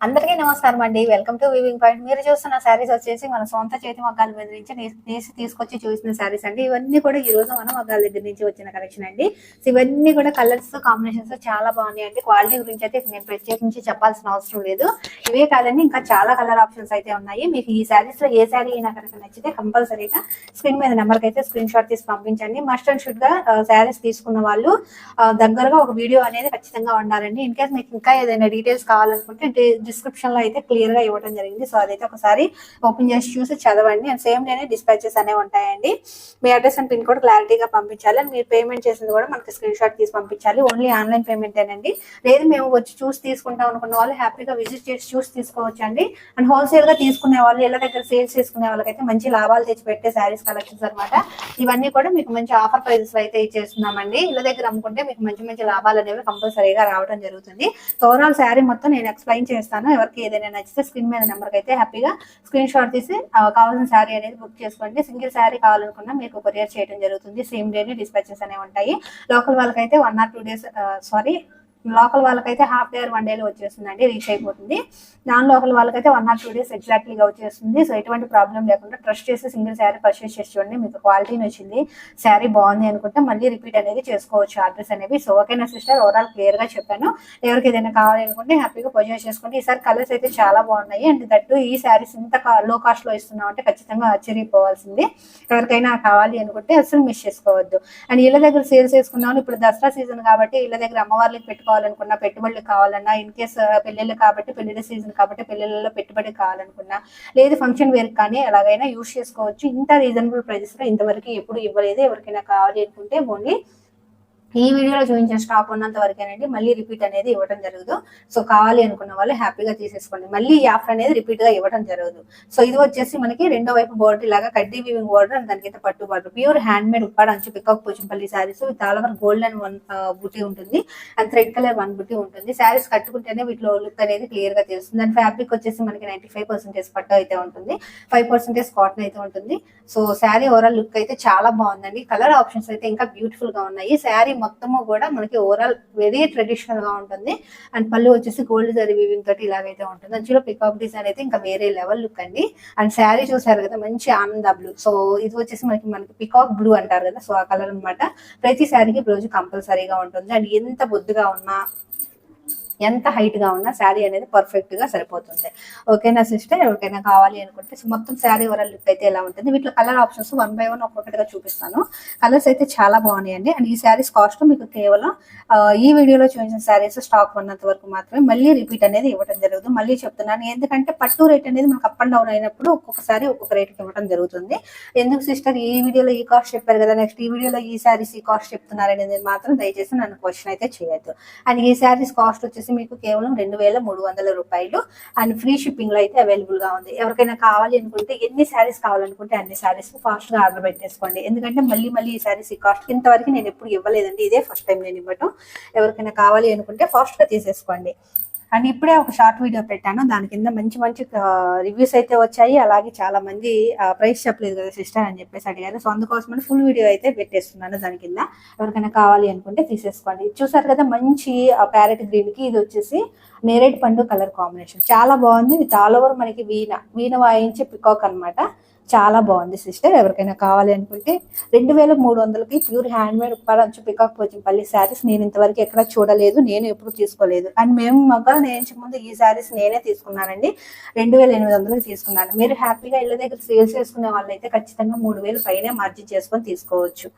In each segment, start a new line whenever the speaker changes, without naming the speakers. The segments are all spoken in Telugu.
అందరికీ నమస్కారం అండి. వెల్కమ్ టు వివింగ్ పాయింట్ మీరు చూస్తున్న శారీస్ వచ్చేసి మన సొంత చేతి మగ్గాల మీద నుంచి నే- నేసి తీసుకొచ్చి చూసిన శారీస్ అండి. ఇవన్నీ కూడా ఈ రోజు మన మగ్గాల దగ్గర నుంచి వచ్చిన కలెక్షన్ అండి. ఇవన్నీ కూడా కలర్స్ కాంబినేషన్స్ చాలా బాగున్నాయి అండి. క్వాలిటీ గురించి అయితే నేను ప్రత్యేకించి చెప్పాల్సిన అవసరం లేదు. ఇవే కాదండి ఇంకా చాలా కలర్ ఆప్షన్స్ అయితే ఉన్నాయి. మీకు ఈ శారీస్లో ఏ శారీ అయినా కనుక నచ్చితే కంపల్సరీగా స్క్రీన్ మీద నెంబర్ అయితే స్క్రీన్ షాట్ తీసి పంపించండి. మస్ట్ అండ్ షుడ్గా శారీస్ తీసుకున్న వాళ్ళు దగ్గరగా ఒక వీడియో అనేది ఖచ్చితంగా ఉండాలండి. ఇన్ కేస్ మీకు ఇంకా ఏదైనా డీటెయిల్స్ కావాలనుకుంటే డిస్క్రిప్షన్లో అయితే క్లియర్గా ఇవ్వడం జరిగింది. సో అదైతే ఒకసారి ఓపెన్ చేసి చూసి చదవండి. అండ్ సేమ్ డేనే డిస్పాచెస్ అనేవి ఉంటాయండి. మీ అడ్రస్ అండ్ పిన్ కోడ్ క్లారిటీగా పంపించాలి. అండ్ మీరు పేమెంట్ చేసింది కూడా మనకి స్క్రీన్ షాట్ తీసి పంపించాలి. ఓన్లీ ఆన్లైన్ పేమెంటేనండి లేదు మేము వచ్చి చూసి తీసుకుంటాం అనుకున్న వాళ్ళు హ్యాపీగా విజిట్ చేసి చూసి తీసుకోవచ్చు అండి అండ్ హోల్సేల్గా తీసుకునే వాళ్ళు ఇళ్ళ దగ్గర సేల్స్ చేసుకునే వాళ్ళకైతే మంచి లాభాలు తెచ్చి పెట్టే శారీస్ కలెక్షన్స్ అన్నమాట. ఇవన్నీ కూడా మీకు మంచి ఆఫర్ ప్రైజెస్లో అయితే ఇచ్చేస్తున్నామండి. ఇళ్ళ దగ్గర అమ్ముకుంటే మీకు మంచి మంచి లాభాలు అనేవి కంపల్సరీగా రావడం జరుగుతుంది. ఓవరాల్ శారీ మొత్తం నేను ఎక్స్ప్లెయిన్ చేస్తాను. ఎవరికి ఏదైనా నచ్చితే స్క్రీన్ మీద నెంబర్కి అయితే హ్యాపీగా స్క్రీన్ షాట్ తీసి కావాల్సిన శారీ అనేది బుక్ చేసుకోండి. సింగిల్ శారీ కావాలనుకున్నా మీకు కొరియర్ చేయడం జరుగుతుంది. సేమ్ డేనే డిస్పాచెస్ అనేవి ఉంటాయి. లోకల్ వాళ్ళకైతే one or two days sorry local వాళ్ళకైతే హాఫ్ డే వన్ డేలో వచ్చేస్తుందండి రీచ్ అయిపోతుంది. నాన్ లోకల్ వాళ్ళకైతే వన్ ఆర్ టూ డేస్ ఎగ్జాక్ట్లీగా వచ్చేస్తుంది. సో ఎటువంటి ప్రాబ్లం లేకుండా ట్రస్ట్ చేసి సింగిల్ శారీ పర్చేస్ చేసి చూడండి మీకు క్వాలిటీ వచ్చింది శారీ బాగుంది అనుకుంటే మళ్ళీ రిపీట్ అనేది చేసుకోవచ్చు ఆర్డర్స్ అనేవి. సో ఓకేనా సిస్టర్ ఓవరాల్ క్లియర్గా చెప్పాను. ఎవరికి ఏదైనా కావాలి అనుకుంటే హ్యాపీగా పర్చేస్ చేసుకోండి. ఈసారి కలర్స్ అయితే చాలా బాగున్నాయి. అండ్ దట్టు ఈ శారీస్ ఇంత లో కాస్ట్లో ఇస్తున్నాం అంటే ఖచ్చితంగా ఆశ్చర్యపోవాల్సింది. ఎవరికైనా కావాలి అనుకుంటే అసలు మిస్ చేసుకోవద్దు. అండ్ ఇళ్ళ దగ్గర సేల్స్ చేసుకున్నాను. ఇప్పుడు దసరా సీజన్ కాబట్టి ఇళ్ళ దగ్గర అమ్మవార్లకి పెట్టుకోవాలనుకున్నా పెట్టుబడులు కావాలన్నా ఇన్ కేస్ పెళ్ళిళ్ళు కాబట్టి పెళ్ళిళ్ళ సీజన్ కాబట్టి పెళ్ళిళ్ళలో పెట్టుబడి కావాలనుకున్నా లేదు ఫంక్షన్ వేర్ కానీ ఎలాగైనా యూస్ చేసుకోవచ్చు. ఇంత రీజనబుల్ ప్రైజెస్లో ఇంతవరకు ఎప్పుడు ఇవ్వలేదు. ఎవరికైనా కావాలి అనుకుంటే ఓన్లీ ఈ వీడియోలో చూపించిన స్టాక్ ఉన్నంత వరకేనండి. మళ్ళీ రిపీట్ అనేది ఇవ్వడం జరగదు. సో కావాలి అనుకున్న వాళ్ళు హ్యాపీగా తీసేసుకోండి. మళ్ళీ ఈ ఆఫర్ అనేది రిపీట్గా ఇవ్వడం జరగదు. సో ఇది వచ్చేసి మనకి రెండో వైపు బోర్డర్ లాగా కడ్డీ వీవింగ్ బోర్డర్ అండ్ దానికైతే పట్టు border pure hand made Uppada అంచు peacock Pochampally saris with all over gold and one బుటీ ఉంటుంది. అండ్ థ్రెడ్ కలర్ వన్ బుటీ ఉంటుంది. శారీస్ కట్టుకుంటేనే వీటిలో లుక్ అనేది క్లియర్గా తెలుస్తుంది. అండ్ ఫ్యాబ్రిక్ వచ్చేసి మనకి నైన్టీ ఫైవ్ పర్సెంటేజ్ పట్టు అయితే ఉంటుంది. ఫైవ్ పర్సెంటేజ్ కాటన్ అయితే ఉంటుంది. సో శారీ ఓవరాల్ లుక్ అయితే చాలా బాగుందండి. కలర్ ఆప్షన్స్ అయితే ఇంకా బ్యూటిఫుల్గా ఉన్నాయి. శారీ మొత్తము కూడా మనకి ఓవరాల్ వెరీ ట్రెడిషనల్గా ఉంటుంది. అండ్ పళ్ళు వచ్చేసి గోల్డ్ జరీ వీవింగ్ తోటి ఇలాగైతే ఉంటుంది. అందులో పికాక్ డిజైన్ అయితే ఇంకా వేరే లెవెల్ లుక్ అండి. అండ్ శారీ చూసారు కదా మంచి ఆనంద బ్లూ సో ఇది వచ్చేసి మనకి మనకి పికాక్ బ్లూ అంటారు కదా సో ఆ కలర్ అన్నమాట. ప్రతి శారీకి బ్లౌజ్ కంపల్సరీగా ఉంటుంది. అండ్ ఎంత బొద్దుగా ఉన్నా ఎంత హైట్గా ఉన్నా శారీ అనేది పర్ఫెక్ట్గా సరిపోతుంది. ఓకేనా సిస్టర్ ఎవరికైనా కావాలి అనుకుంటే మొత్తం శారీ ఓవరాల్ లుక్ అయితే ఎలా ఉంటుంది? వీటిలో colour options one by one ఒక్కొక్కటిగా చూపిస్తాను. కలర్స్ అయితే చాలా బాగున్నాయండి. అండ్ ఈ శారీస్ కాస్ట్ మీకు కేవలం ఈ వీడియోలో చూపించిన శారీస్ స్టాక్ ఉన్నంత వరకు మాత్రమే మళ్ళీ రిపీట్ అనేది ఇవ్వడం జరుగుతుంది. మళ్ళీ చెప్తున్నాను ఎందుకంటే పట్టు రేట్ అనేది మనకు అప్ అండ్ డౌన్ అయినప్పుడు ఒక్కొక్కసారి ఒక్కొక్క రేట్కి ఇవ్వడం జరుగుతుంది. ఎందుకు సిస్టర్ ఈ వీడియోలో ఈ కాస్ట్ చెప్పారు కదా నెక్స్ట్ ఈ వీడియోలో ఈ శారీస్ ఈ కాస్ట్ చెప్తున్నారు అనేది మాత్రం దయచేసి నన్ను క్వశ్చన్ అయితే చేయొద్దు. అండ్ ఈ శారీస్ కాస్ట్ వచ్చేసి మీకు కేవలం రెండు వేల మూడు వందల రూపాయలు అండ్ ఫ్రీ షిప్పింగ్లో అయితే అవైలబుల్గా ఉంది. ఎవరికైనా కావాలి అనుకుంటే ఎన్ని శారీస్ కావాలనుకుంటే అన్ని శారీస్ ఫాస్ట్గా ఆర్డర్ పెట్టేసుకోండి. ఎందుకంటే మళ్ళీ మళ్ళీ ఈ శారీస్ ఈ కాస్ట్ ఇంతవరకు నేను ఎప్పుడు ఇవ్వలేదండి. ఇదే ఫస్ట్ టైం నేను ఇవ్వటం. ఎవరికైనా కావాలి అనుకుంటే ఫాస్ట్గా తీసేసుకోండి. అండ్ ఇప్పుడే ఒక షార్ట్ వీడియో పెట్టాను. దాని కింద మంచి మంచి రివ్యూస్ అయితే వచ్చాయి. అలాగే చాలా మంది ప్రైస్ చెప్పలేదు కదా సిస్టర్ అని చెప్పేసి అడిగారు. సో అందుకోసమని ఫుల్ వీడియో అయితే పెట్టేస్తున్నాను దాని కింద. ఎవరికైనా కావాలి అనుకుంటే తీసేసుకోండి. చూసారు కదా మంచి ప్యారెట్ గ్రీన్కి ఇది వచ్చేసి నేరేడు పండు కలర్ కాంబినేషన్. చాలా బాగుంది. విత్ ఆల్ ఓవర్ మనకి వీణ వీణ వాయించే పికాక్ అన్నమాట. చాలా బాగుంది సిస్టర్. ఎవరికైనా కావాలి అనుకుంటే రెండు వేల మూడు వందలకి ప్యూర్ హ్యాండ్ మేడ్ ఉప్పాడంచు పికాక్ పోచంపల్లి శారీస్ నేను ఇంతవరకు ఎక్కడ చూడలేదు నేను ఎప్పుడు తీసుకోలేదు. అండ్ మేము మగ్గలు నేర్చే ముందు ఈ శారీస్ నేనే తీసుకున్నానండి. రెండు వేల ఎనిమిది వందలకి తీసుకున్నాను. మీరు హ్యాపీగా ఇళ్ళ దగ్గర సేల్స్ చేసుకునే వాళ్ళైతే ఖచ్చితంగా మూడు వేలు పైనే మార్జిన్ చేసుకొని తీసుకోవచ్చు.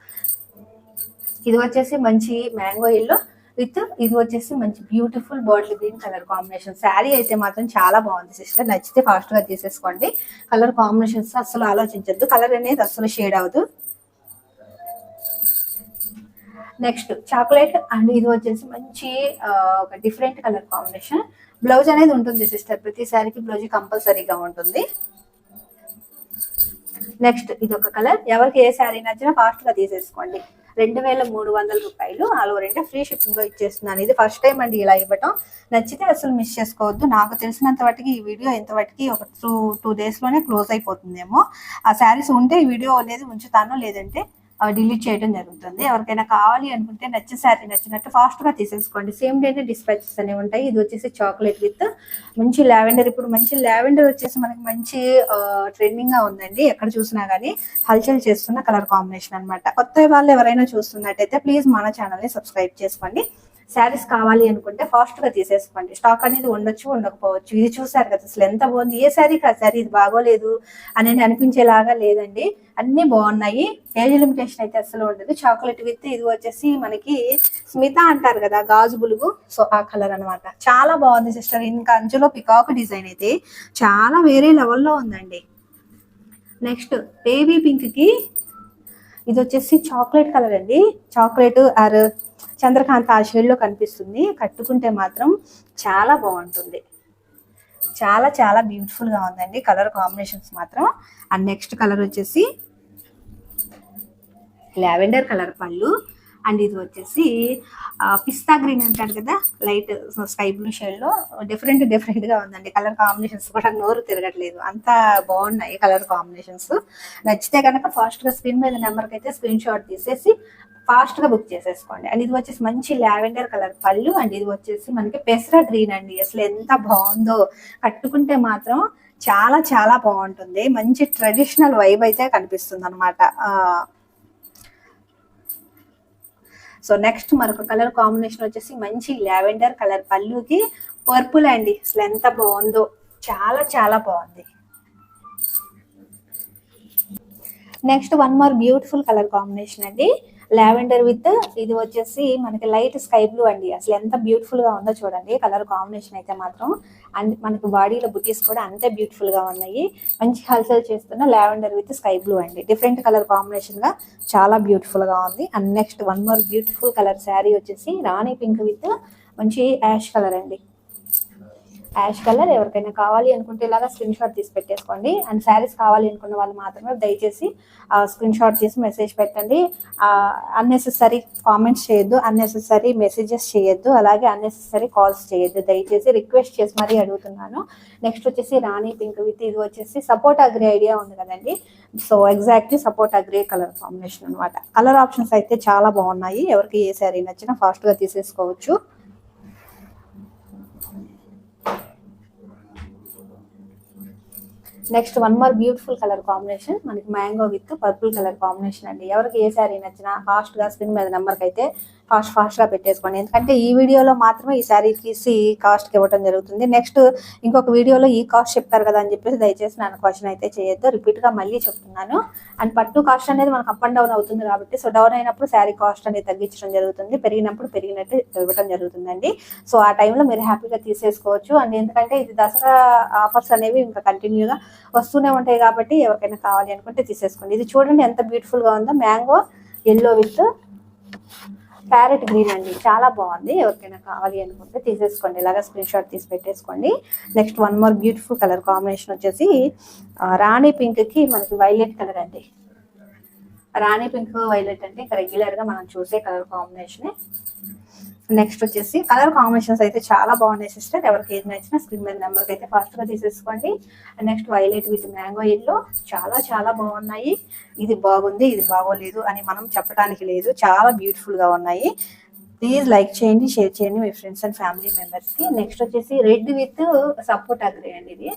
ఇది వచ్చేసి మంచి మ్యాంగో ఇల్లు. విత్ ఇది వచ్చేసి మంచి beautiful bottle green colour combination. Sari అయితే మాత్రం చాలా బాగుంది సిస్టర్. నచ్చితే ఫాస్ట్గా తీసేసుకోండి. కలర్ కాంబినేషన్స్ అస్సలు ఆలోచించద్దు. కలర్ అనేది అస్సలు షేడ్ అవ్వదు. నెక్స్ట్ చాక్లెట్ అండ్ ఇది వచ్చేసి మంచి ఒక డిఫరెంట్ కలర్ కాంబినేషన్. బ్లౌజ్ అనేది ఉంటుంది సిస్టర్. ప్రతి శారీకి బ్లౌజ్ కంపల్సరీగా ఉంటుంది. నెక్స్ట్ ఇది ఒక కలర్. ఎవరికి ఏ శారీ నచ్చినా ఫాస్ట్గా తీసేసుకోండి. రెండు వేల మూడు వందల రూపాయలు ఆల్ ఓవర్ ఇండియా ఫ్రీ షిప్పింగ్లో ఇచ్చేస్తున్నాను. ఇది ఫస్ట్ టైం అండి ఇలా ఇవ్వటం. నచ్చితే అసలు మిస్ చేసుకోవద్దు. నాకు తెలిసినంత వాటికి ఈ వీడియో ఎంతవరకు ఒక టూ టూ డేస్లోనే క్లోజ్ అయిపోతుందేమో. ఆ శారీస్ ఉంటే ఈ వీడియో అనేది ఉంచుతాను లేదంటే డిలీట్ చేయడం జరుగుతుంది. ఎవరికైనా కావాలి అనుకుంటే నచ్చిన శారీ నచ్చినట్టు ఫాస్ట్గా తీసేసుకోండి. సేమ్ డేనే డిస్పాచెస్ అనేవి ఉంటాయి. ఇది వచ్చేసి చాక్లెట్ విత్ మంచి లావెండర్ ఇప్పుడు మంచి లావెండర్ వచ్చేసి మనకి మంచి ట్రెండింగ్గా ఉందండి. ఎక్కడ చూసినా కానీ హల్చల్ చేస్తున్న కలర్ కాంబినేషన్ అన్నమాట. కొత్త వాళ్ళు ఎవరైనా చూస్తున్నట్టయితే ప్లీజ్ మన ఛానల్ని సబ్స్క్రైబ్ చేసుకోండి. శారీస్ కావాలి అనుకుంటే ఫాస్ట్గా తీసేసుకోండి. స్టాక్ అనేది ఉండొచ్చు ఉండకపోవచ్చు. ఇది చూసారు కదా అసలు ఎంత బాగుంది. ఏ శారీ కాదు శారీ ఇది బాగోలేదు అనేది అనిపించేలాగా లేదండి. అన్ని బాగున్నాయి. ఏజ్ లిమిటేషన్ అయితే అసలు ఉండదు. చాక్లెట్ విత్ ఇది వచ్చేసి మనకి స్మిత అంటారు కదా గాజు బులుగు. సో ఆ కలర్ అన్నమాట. చాలా బాగుంది సిస్టర్ ఇంకా అంచులో పికాక్ డిజైన్ అయితే చాలా వేరే లెవెల్లో ఉందండి. నెక్స్ట్ బేబీ పింక్కి ఇది వచ్చేసి చాక్లెట్ కలర్ అండి. చాక్లెట్ ఆర్ చంద్రకాంత్ ఆ షేడ్లో కనిపిస్తుంది. కట్టుకుంటే మాత్రం చాలా బాగుంటుంది. చాలా చాలా బ్యూటిఫుల్గా ఉందండి. కలర్ కాంబినేషన్స్ మాత్రం. అండ్ నెక్స్ట్ కలర్ వచ్చేసి లావెండర్ కలర్ పళ్ళు. అండ్ ఇది వచ్చేసి పిస్తా గ్రీన్ అంటాడు కదా? లైట్ స్కై బ్లూ షేడ్లో డిఫరెంట్ డిఫరెంట్గా ఉందండి. కలర్ కాంబినేషన్స్ కూడా నోరు తిరగట్లేదు. అంత బాగున్నాయి కలర్ కాంబినేషన్స్ నచ్చితే కనుక ఫాస్ట్గా స్క్రీన్ మీద నెంబర్కి అయితే స్క్రీన్ షాట్ తీసేసి ఫాస్ట్గా బుక్ చేసేసుకోండి. అండ్ ఇది వచ్చేసి మంచి లావెండర్ కలర్ పళ్ళు అండ్ ఇది వచ్చేసి మనకి పెసర గ్రీన్ అండి. అసలు ఎంత బాగుందో. కట్టుకుంటే మాత్రం చాలా చాలా బాగుంటుంది. మంచి ట్రెడిషనల్ వైబ్ అయితే కనిపిస్తుంది అనమాట సో నెక్స్ట్ మరొక కలర్ కాంబినేషన్ వచ్చేసి మంచి లావెండర్ కలర్ పళ్ళుకి పర్పుల్ అండి. అసలు ఎంత బాగుందో. చాలా చాలా బాగుంది. Next one more beautiful colour combination అండి. లావెండర్ విత్ ఇది వచ్చేసి మనకి లైట్ స్కై బ్లూ అండి. అసలు ఎంత బ్యూటిఫుల్గా ఉందో చూడండి. కలర్ కాంబినేషన్ అయితే మాత్రం అండ్ మనకి బాడీలో బుటీస్ కూడా అంతే బ్యూటిఫుల్గా ఉన్నాయి. మంచి హల్చల్ చేస్తున్న లావెండర్ విత్ స్కై బ్లూ అండి. డిఫరెంట్ కలర్ కాంబినేషన్గా చాలా బ్యూటిఫుల్గా ఉంది. And next one more beautiful colour sari వచ్చేసి రాణి పింక్ విత్ మంచి యాష్ కలర్ అండి. యాష్ కలర్ ఎవరికైనా కావాలి అనుకుంటే ఇలాగా స్క్రీన్ షాట్ తీసి పెట్టేసుకోండి. అండ్ శారీస్ కావాలి అనుకున్న వాళ్ళు మాత్రమే దయచేసి స్క్రీన్ షాట్ తీసి మెసేజ్ పెట్టండి. అన్నెసెసరీ కామెంట్స్ చేయొద్దు అన్నెసెసరీ మెసేజెస్ చేయొద్దు అలాగే అన్నెసెసరీ కాల్స్ చేయొద్దు. దయచేసి రిక్వెస్ట్ చేసి మరీ అడుగుతున్నాను. నెక్స్ట్ వచ్చేసి రాణి పింక్ విత్ ఇది వచ్చేసి సపోర్ట్ అగ్రి ఐడియా ఉంది కదండి. సో ఎగ్జాక్ట్లీ సపోర్ట్ అగ్రే కలర్ కాంబినేషన్ అనమాట కలర్ ఆప్షన్స్ అయితే చాలా బాగున్నాయి. ఎవరికి ఏ శారీ నచ్చినా ఫాస్ట్గా తీసేసుకోవచ్చు. Next one more beautiful colour combination మనకి mango with purple colour combination అండి. ఎవరికి ఏ శారీ నచ్చినా ఫాస్ట్గా స్క్రీన్ మీద నెంబర్కి అయితే ఫాస్ట్ ఫాస్ట్గా పెట్టేసుకోండి. ఎందుకంటే ఈ వీడియోలో మాత్రమే ఈ శారీ తీసి కాస్ట్కి ఇవ్వడం జరుగుతుంది. నెక్స్ట్ ఇంకొక వీడియోలో ఈ కాస్ట్ చెప్తారు కదా అని చెప్పేసి దయచేసి నన్ను క్వశ్చన్ అయితే చేయొద్దు. రిపీట్గా మళ్ళీ చెప్తున్నాను. అండ్ పట్టు కాస్ట్ అనేది మనకు అప్ అండ్ డౌన్ అవుతుంది కాబట్టి సో డౌన్ అయినప్పుడు శారీ కాస్ట్ అనేది తగ్గించడం జరుగుతుంది. పెరిగినప్పుడు పెరిగినట్టు ఇవ్వడం జరుగుతుందండి. సో ఆ టైంలో మీరు హ్యాపీగా తీసేసుకోవచ్చు. అండ్ ఎందుకంటే ఇది దసరా ఆఫర్స్ అనేవి ఇంకా కంటిన్యూగా వస్తూనే ఉంటాయి కాబట్టి ఎవరికైనా కావాలి అనుకుంటే తీసేసుకోండి. ఇది చూడండి ఎంత బ్యూటిఫుల్గా ఉందో. Mango yellow with parrot green అండి. చాలా బాగుంది. ఎవరికైనా కావాలి అనుకుంటే తీసేసుకోండి. ఇలాగా స్క్రీన్ షాట్ తీసి పెట్టేసుకోండి. Next one more beautiful colour combination వచ్చేసి రాణి పింక్కి మనకి వైలెట్ కలర్ అండి. రాణి పింక్ వైలెట్ అంటే ఇంకా రెగ్యులర్గా మనం చూసే కలర్ కాంబినేషన్ నెక్స్ట్ వచ్చేసి కలర్ కాంబినేషన్స్ అయితే చాలా బాగున్నాయి సిస్టర్ ఎవరికి ఏది నచ్చిన స్క్రీన్ మీద నెంబర్కి అయితే ఫస్ట్గా తీసేసుకోండి. Next violet with mango yellow చాలా చాలా బాగున్నాయి. ఇది బాగుంది ఇది బాగోలేదు అని మనం చెప్పడానికి లేదు. చాలా బ్యూటిఫుల్గా ఉన్నాయి. ప్లీజ్ లైక్ చేయండి షేర్ చేయండి మీ ఫ్రెండ్స్ అండ్ ఫ్యామిలీ మెంబర్స్కి. నెక్స్ట్ వచ్చేసి రెడ్ విత్ సపోర్ట్ అగ్రే అండి ఇది.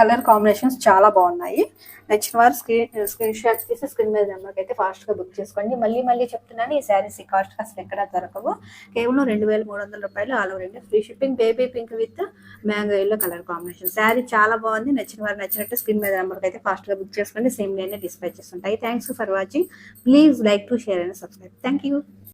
కలర్ కాంబినేషన్స్ చాలా బాగున్నాయి. నచ్చిన వారు స్క్రీన్ స్క్రీన్ షాట్ తీసి స్క్రీన్ మీద నెంబర్కి అయితే ఫాస్ట్గా బుక్ చేసుకోండి. మళ్ళీ మళ్ళీ చెప్తున్నాను ఈ శారీస్ ఈ కాస్ట్ అసలు ఎక్కడ దొరకవు. కేవలం రెండు వేల మూడు వందల రూపాయలు all over India free shipping baby pink with mango yellow colour combination sari చాలా బాగుంది. నచ్చిన వారు నచ్చినట్టు స్క్రీన్ మీద నెంబర్కి అయితే ఫాస్ట్గా బుక్ చేసుకోండి. సేమ్ డేనే డిస్పాచ్ చేస్తుంటాయి. Thanks for watching please like to share and subscribe thank you